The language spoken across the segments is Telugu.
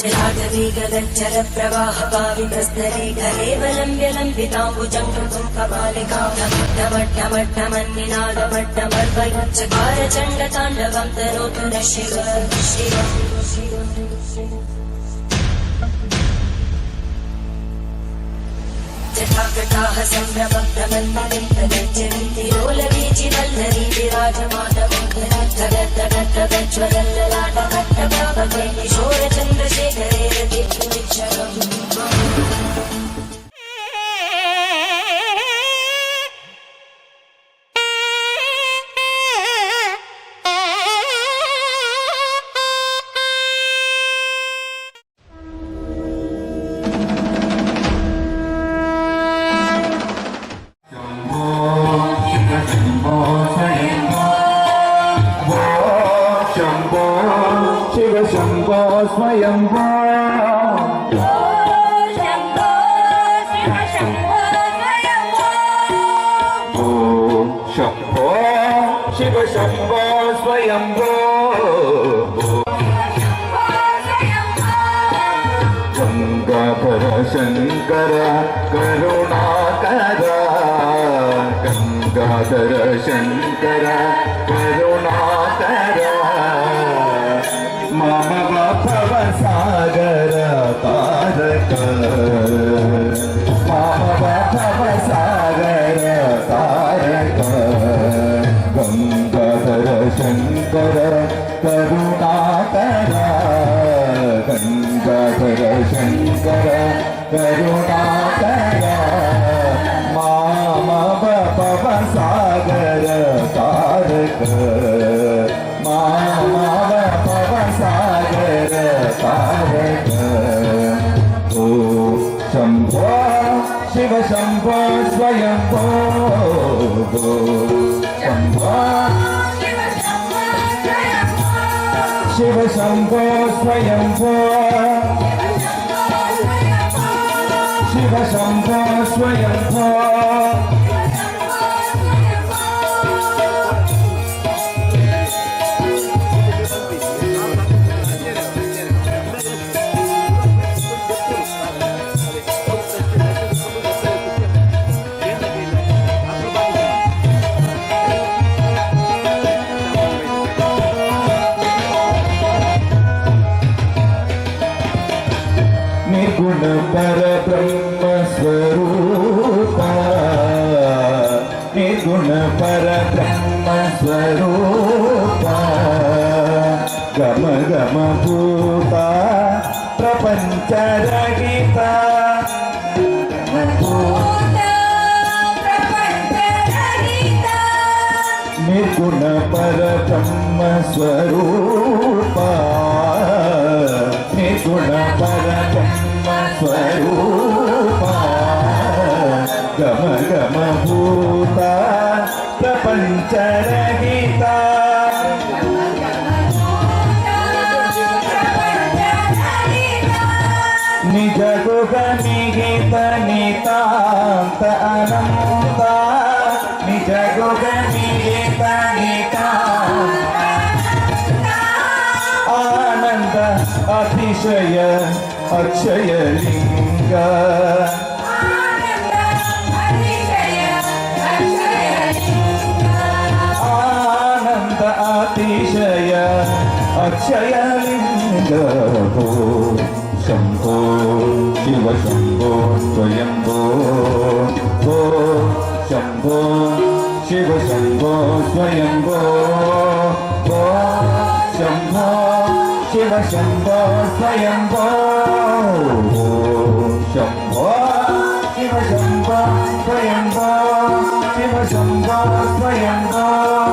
जलागवीगदज्जल प्रवाह पावितस्तरे केवलं व्यलम्बिताम्बुजं कृतं कपालिकामट्टमट्टमट्टमन्निनादमट्टमर्वयुच्चकार चण्डताण्डवं तनोतु न Shiv Shiv जटाकटाः सम्भ्रमभ्रमन्मलिं प्रगच्छन्ति लोलवीचिवल्लरी विराजमानमं धगद्धगद्धगज्ज्वलल्ललाटकट्टभावके swayam Shankara Shankara Karuna Kara Shankara Shankara Karuna Kara Karunakar Gangadhar Shankar Karunakar माम सागर तारक माम सागर तारक ओ शंभो शिव शंभो स्वयं शंभ शिव शम्भो स्वयम्भो शिव शम्भो स्वयम्भो బ్రహ్మస్వరూప. గమ గమ భూత ప్రపంచరహిత. నిర్గుణ పరబ్రహ్మ స్వరూప నిజ గుగమిగిత నితాంత అనంత నిజ గుగమిగిత నితాంత ఆనంద అతిశయ అక్షయ లింగ ఆనంద అతిశయ అక్షయ स्वयंभो हो शंभो शिव शंभो स्वयंभो हो शंभो शिव शंभो स्वयंभो हो शंभो शिव शंभो स्वयंभो शिव शंभो स्वयंभो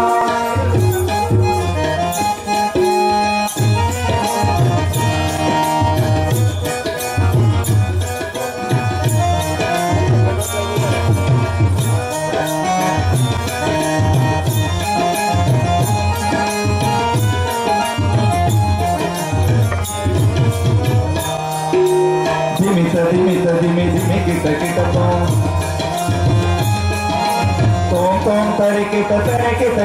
తోం తరి కిట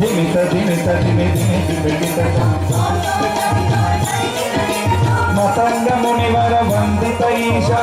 దిమిత దిమిత దిమి దిమి ధిమిత ధిమిత ధిమి ధిమి వందిత ఈశా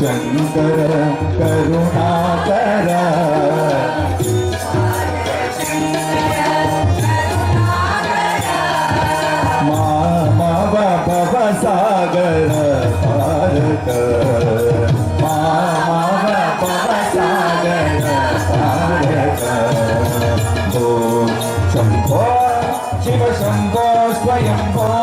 शंकर करुणा कर Shiva Shambho Swayambho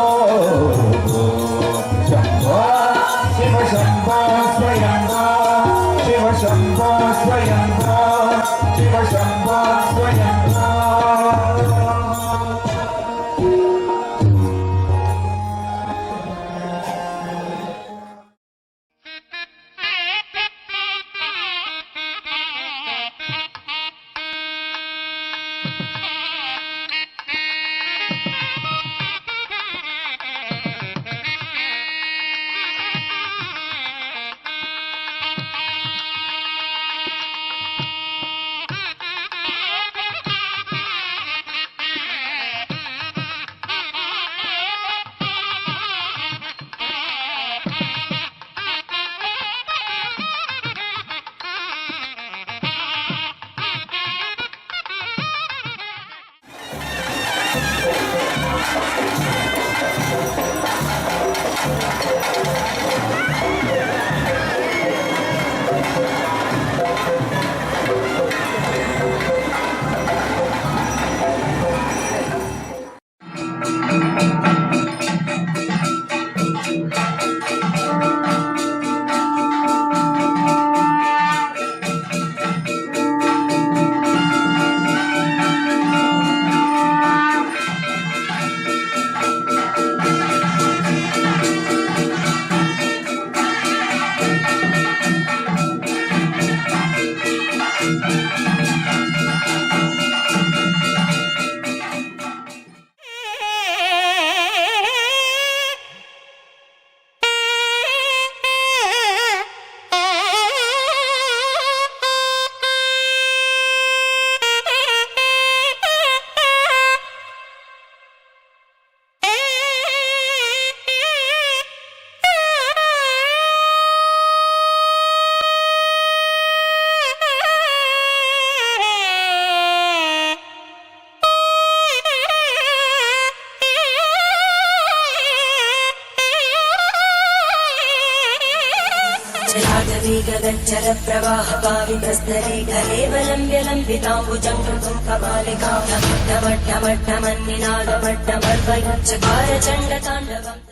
गगच्चरप्रवाहपावितस्तरीकरेवलम्ब्य लम्बिताम्बुजङ्गम् कपालिकां नमड्डमड्डमन्निनादमड्डमर्वयुच्चकारचण्डताण्डवम्